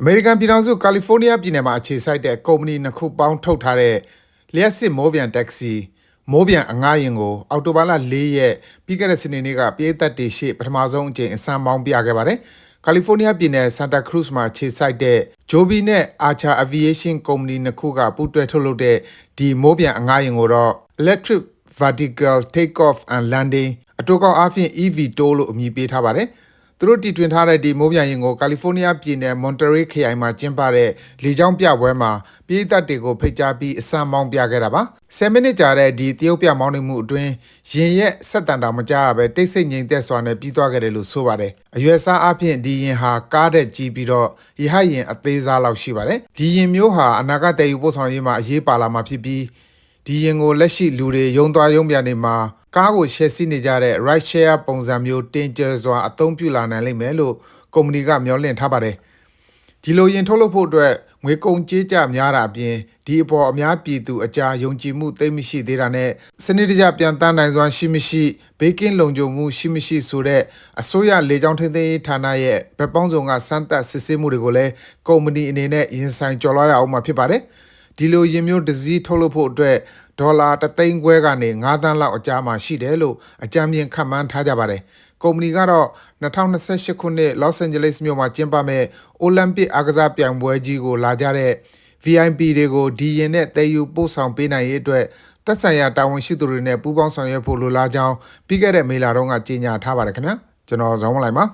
အမေရိကန်ပြည်ထောင်စုကာလီဖိုးနီးယားပြည်နယ်မှာအခြေစိုက်တဲ့ကုမ္ပဏီနှစ်ခုပေါင်းထုတ်ထားတဲ့လျှက်စစ်မိုးပြန်တက္ကစီမိုးပြန်အငှားယာဉ်ကိုအော်တိုဘာလ၄ရက်ပြီးခဲ့တဲ့စနေနေ့ကပြည်သက်တေရှိပထမဆုံးအကြိမ်အစမ်းပေါင်းပြခဲ့ပါတယ်။ကာလီဖိုးနီးယားပြည်နယ်ဆန်တာခရုစ်မှာခြေစိုက်တဲ့ဂျိုဘီနဲ့အာချာအဗီယေးရှင်းကုမ္ပဏီနှစ်ခုကပူးတွဲထုတ်လုပ်တဲ့ဒီမိုးပြန်အငှားယာဉ်ကိုတော့ Electric Vertical Takeoff and Landing အတူကောက်အားဖြင့် EVTOL လို့အမည်ပေးထားပါတယ်။ သူတို့တီထွင်ထားတဲ့ဒီမိုးပြန်ရင်ကိုကာလီဖိုးနီးယားပြည်နယ်မွန်တရေးခရိုင်မှာကျင်းပတဲ့လေကြောင်းပြပွဲမှာပြည်သက်တွေကိုဖိတ်ကြားပြီးအစမ်းမောင်းပြခဲ့တာပါ။10မိနစ်ကြာတဲ့ဒီတရုတ်ပြမောင်းနေမှုအတွင်းရင်ရဲ့ဆက်တန်တာမကြရပဲတိတ်ဆိတ်ငြိမ်သက်စွာနဲ့ပြီးသွားခဲ့တယ်လို့ဆိုပါတယ်။အရွယ်စားအဖြစ်ဒီရင်ဟာကားတဲ့ကြီးပြီးတော့ရဟတ်ရင်အသေးစားလောက်ရှိပါတယ်။ဒီရင်မျိုးဟာအနာဂတ်တည်ယူပို့ဆောင်ရေးမှာအရေးပါလာမှာဖြစ်ပြီးဒီရင်ကိုလက်ရှိလူတွေယုံသွားယုံပြန်နေမှာ ကားကိုရှယ်စီးနေကြတဲ့ ride share ပုံစံမျိုးတင်ကျစွာအသုံးပြုလာနိုင်လိမ့်မယ်လို့ကုမ္ပဏီကမျှော်လင့်ထားပါတယ်။ဒီလိုရင်ထုတ်လုပ်ဖို့အတွက်ငွေကုန်ကြေးကြများတာအပြင်ဒီအပေါ်အများပြည်သူအကြားယုံကြည်မှုသိမ့်မရှိသေးတာနဲ့စနစ်တကျပြန်တန်းနိုင်စွမ်းရှိမရှိဘေးကင်းလုံခြုံမှုရှိမရှိဆိုတဲ့အစိုးရလေကြောင်းထိန်းသိမ်းရေးဌာနရဲ့ဗက်ပေါင်းစုံကစမ်းသပ်စစ်ဆေးမှုတွေကိုလည်းကုမ္ပဏီအနေနဲ့ရင်ဆိုင်ကျော်လွှားရအောင်မှာဖြစ်ပါတယ်။ဒီလိုရင်မျိုးတစ်စည်းထုတ်လုပ်ဖို့အတွက် ဒေါ်လာ3သိန်းခွဲကနေ9သန်းလောက်အကြားမှာရှိတယ်လို့အကြမ်းမြင်ခန့်မှန်းထားကြပါတယ်။ကုမ္ပဏီကတော့2028ခုနှစ်လော့စ်အန်ဂျလိစ်မြို့မှာကျင်းပမဲ့အိုလံပစ်အားကစားပြိုင်ပွဲကြီးကိုလာကြတဲ့ VIP တွေကိုဒီရင်နဲ့တည်ယူပို့ဆောင်ပေးနိုင်ရေးအတွက်သက်ဆိုင်ရာတာဝန်ရှိသူတွေနဲ့ပူးပေါင်းဆောင်ရွက်ဖို့လိုလားကြောင်းပြီးခဲ့တဲ့မေလတုန်းကကြေညာထားပါတယ်ခင်ဗျာကျွန်တော်ဇောင်းမလိုက်ပါ